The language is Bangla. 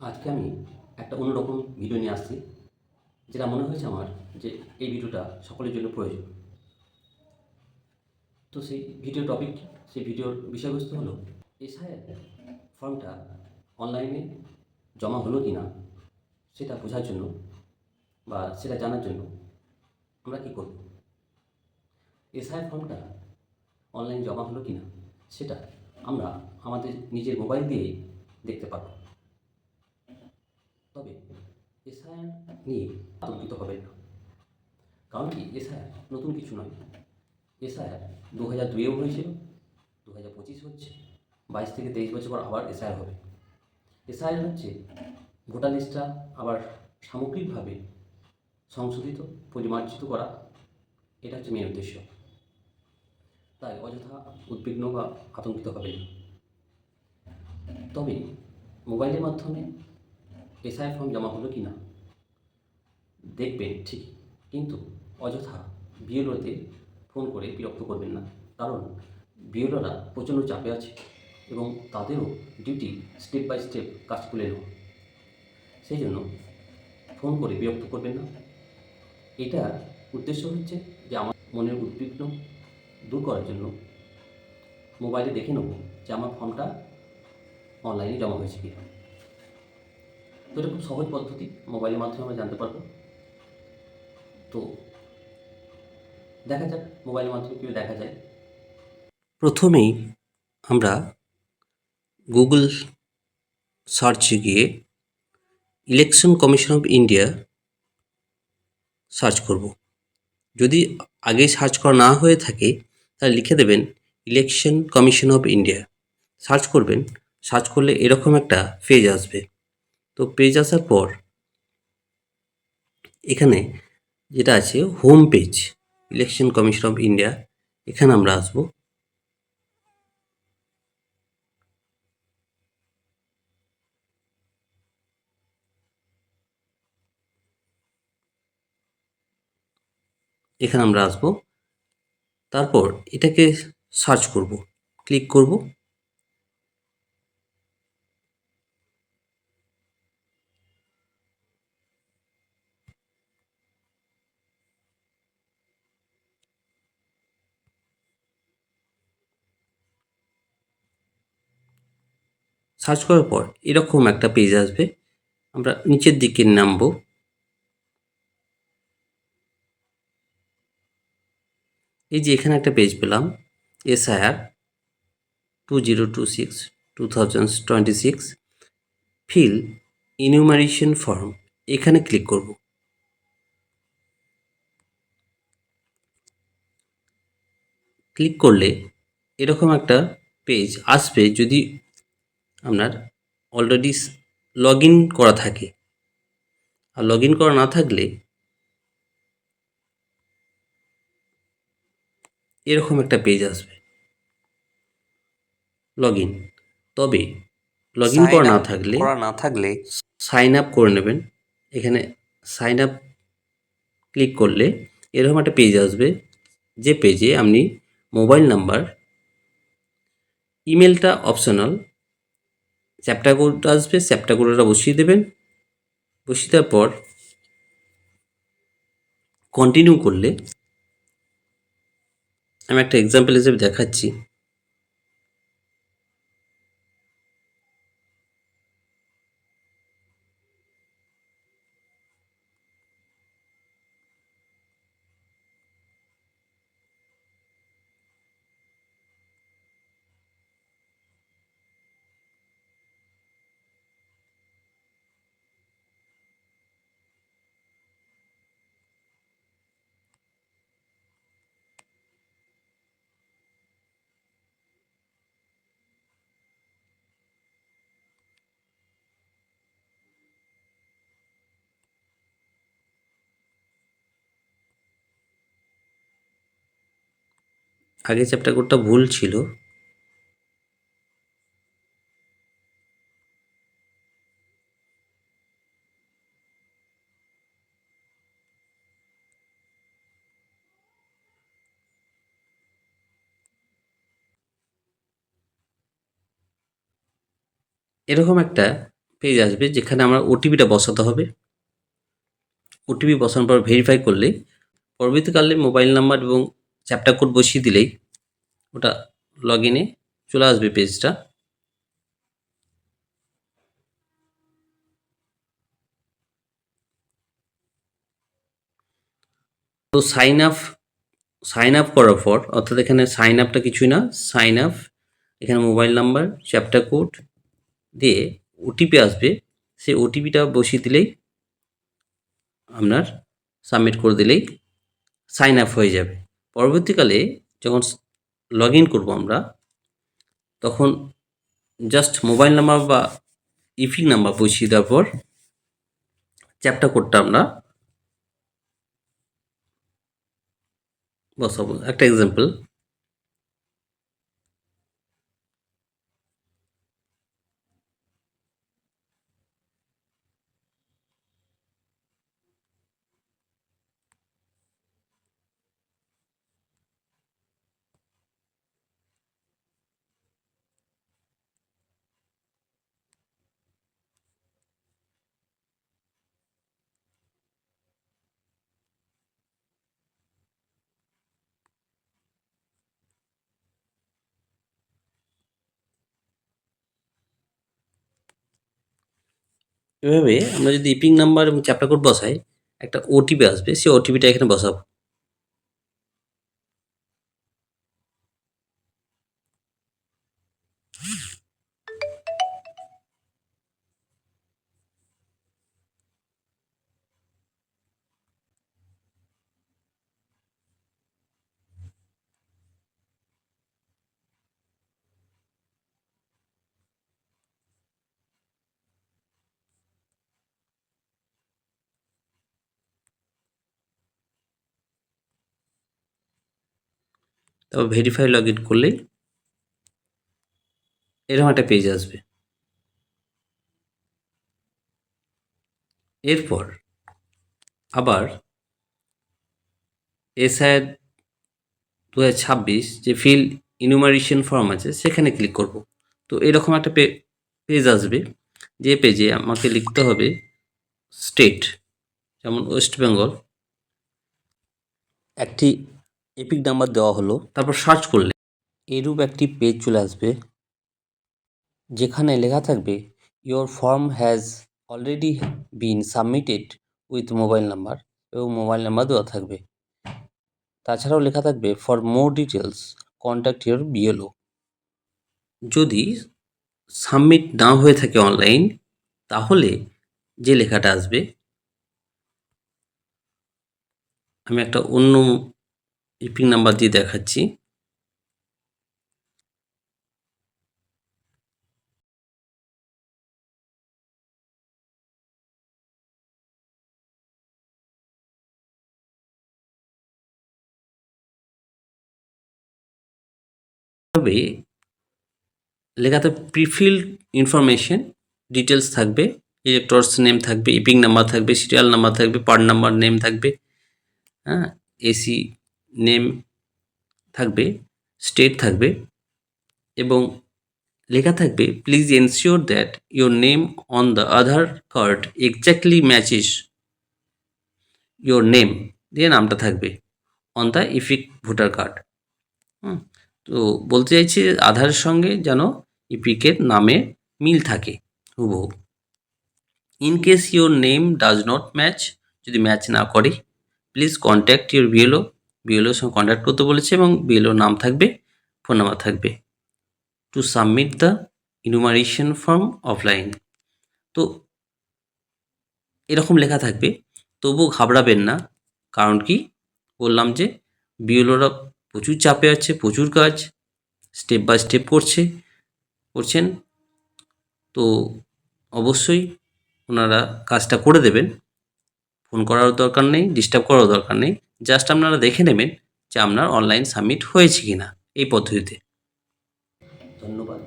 আজকে আমি একটা অন্যরকম ভিডিও নিয়ে আসছি, যেটা মনে হয়েছে আমার যে এই ভিডিওটা সকলের জন্য প্রয়োজন। তো সেই ভিডিও টপিক সেই ভিডিওর বিষয়বস্তু হলো এসআইয়ের ফর্মটা অনলাইনে জমা হলো কি না সেটা বোঝার জন্য বা সেটা জানার জন্য আমরা কী করব? এসআইয়ের ফর্মটা অনলাইন জমা হলো কি না সেটা আমরা আমাদের নিজের মোবাইল দিয়েই দেখতে পাবো তবে এসআইআর নিয়ে আতঙ্কিত হবেন না। কারণ কি? এসআইআর নতুন কিছু নয়। এসআইআর দু হাজার দুইয়েও হয়েছিল দু হাজার পঁচিশ হচ্ছে, বাইশ থেকে তেইশ বছর পর আবার এসআইআর হবে। এসআইআর হচ্ছে ভোটার লিস্টটা আবার সামগ্রিকভাবে সংশোধিত, পরিমার্জিত করা, এটা হচ্ছে মেন উদ্দেশ্য। তাই অযথা উদ্বিগ্ন বা আতঙ্কিত হবেন তবে মোবাইলের মাধ্যমে এসআই ফর্ম জমা হলো কি না দেখবেন, ঠিক। কিন্তু অযথা বিএলওতে ফোন করে বিরক্ত করবেন না। কারণ বিএলওরা প্রচণ্ড চাপে আছে এবং তাদেরও ডিউটি স্টেপ বাই স্টেপ কাজ তুলে নেওয়া। সেই জন্য ফোন করে বিরক্ত করবেন না। এটা উদ্দেশ্য হচ্ছে যে আমার মনের উদ্বিগ্ন দূর করার জন্য মোবাইলে দেখে নেব যে আমার ফর্মটা অনলাইনে জমা হয়েছে কিনা। এটা খুব সহজ পদ্ধতি মোবাইলের মাধ্যমে আমরা জানতে পারব। তো দেখা যাক মোবাইলের মাধ্যমে কীভাবে দেখা যায়। প্রথমেই আমরা গুগল সার্চে গিয়ে election commission of India search করব। যদি আগে সার্চ করা না হয়ে থাকে, তাহলে লিখে দেবেন election commission of India. Search করবেন, সার্চ করলে এরকম একটা পেজ আসবে। তো পেজ আসার পর, এখানে যেটা আছে home page election commission of India এখানে আমরা আসব। এখানে আমরা আসব। তারপর এটাকে সার্চ করব। ক্লিক করব। সার্চ করার পর এরকম একটা পেজ আসবে। আমরা নিচের দিকে নামবো। এই যে এখানে একটা পেজ পেলাম S SIR two zero two six two thousand twenty six fill enumeration form এখানে ক্লিক করব। ক্লিক করলে এরকম একটা পেজ আসবে, যদি আপনার অলরেডি লগ ইন করা থাকে। আর লগ ইন করা না থাকলে এরকম একটা পেজ আসবে। লগ ইন তবে লগ ইন করা না থাকলে না থাকলে সাইন আপ করে নেবেন। এখানে সাইন আপ ক্লিক করলে এরকম একটা পেজ আসবে। যে পেজে আপনি মোবাইল নাম্বার ইমেলটা অপশনাল চ্যাপ্টার কোড আসবে চ্যাপটা কোডটা বসিয়ে দেবেন। বসিয়ে দেওয়ার পর কন্টিনিউ করলে আমি একটা এক্সাম্পল হিসেবে দেখাচ্ছি। আগে চ্যাপ্টার কোডটা ভুল ছিল। এরকম একটা পেজ আসবে যেখানে আমার ওটিপিটা বসাতে হবে। ওটিপি বসানোর পর ভেরিফাই করলে পরবর্তীকালে মোবাইল নাম্বার এবং চ্যাপ্টার কোড বসিয়ে দিলেই ওটা লগ ইনে চলে আসবে পেজটা তো সাইন আপ সাইন আপ করার পর, অর্থাৎ এখানে সাইন আপটা কিছুই না সাইন আপ এখানে মোবাইল নাম্বার চ্যাপ্টার কোড দিয়ে ওটিপি আসবে। সেই ওটিপিটা বসিয়ে দিলেই আপনার সাবমিট করে দিলেই সাইন আপ হয়ে যাবে। পরবর্তীকালে যখন লগ ইন করব আমরা, তখন জাস্ট মোবাইল নাম্বার বা ইফিল নাম্বার বসিয়ে দেওয়ার পর চ্যাপটা কোডটা আমরা বসাবো। একটা এক্সাম্পল এভাবে আমরা যদি ইপিং নাম্বার এবং চ্যাপ্টার কোড বসাই, একটা ওটিপি আসবে, সেই ওটিপিটা এখানে বসাবো। তারপর ভেরিফাই লগ ইন করলেই এরকম একটা পেজ আসবে। এরপর আবার এসআইয়ের দু ছাব্বিশ যে ফিল ইনুমারেশন ফর্ম আছে, সেখানে ক্লিক করব। তো এরকম একটা পেজ আসবে। যে পেজে আমাকে লিখতে হবে স্টেট যেমন ওয়েস্ট বেঙ্গল একটি এপিক নাম্বার দেওয়া হলো। তারপর সার্চ করলে। এরূপ একটি পেজ চলে আসবে যেখানে লেখা থাকবে your form has already been submitted with mobile number এবং মোবাইল নাম্বার দেওয়া থাকবে। তাছাড়াও লেখা থাকবে for more details contact your BLO যদি সাবমিট না হয়ে থাকে অনলাইন তাহলে যে লেখাটা আসবে আমি একটা অন্য ইপিং নাম্বার দিয়ে দেখাচ্ছি। তবে লেখাতে প্রিফিল্ড ইনফরমেশন ডিটেলস থাকবে ইলেক্টরস নেম থাকবে ইপিং নাম্বার থাকবে সিরিয়াল নাম্বার থাকবে পার্ট নাম্বার নেম থাকবে হ্যাঁ এসি নেম থাকবে স্টেট থাকবে এবং লেখা থাকবে please ensure that your name on the Aadhaar card exactly matches your name দিয়ে নামটা থাকবে on the EPIC voter card hmm, তো বলতে চাইছি আধারের সঙ্গে যেন ইপিকের নামে মিল থাকে, হুবহু। In case your name does not match যদি ম্যাচ না করে প্লিজ কন্ট্যাক্ট ইউর বিএলও বিএলওর সঙ্গে কন্ট্যাক্ট করতে বলেছে এবং বিএলও নাম থাকবে ফোন নাম্বার থাকবে। To submit the enumeration form offline তো এরকম লেখা থাকবে তবু ঘাবড়াবেন না। কারণ কি? বললাম যে বিএলওরা প্রচুর চাপে আছে, প্রচুর কাজ স্টেপ বাই স্টেপ করছে, করছেন। তো অবশ্যই ওনারা কাজটা করে দেবেন। ফোন করারও দরকার নেই ডিস্টার্ব করারও দরকার নেই। জাস্ট আপনারা দেখে নেবেন যে আপনার অনলাইন সাবমিট হয়েছে কি না এই পদ্ধতিতে। ধন্যবাদ।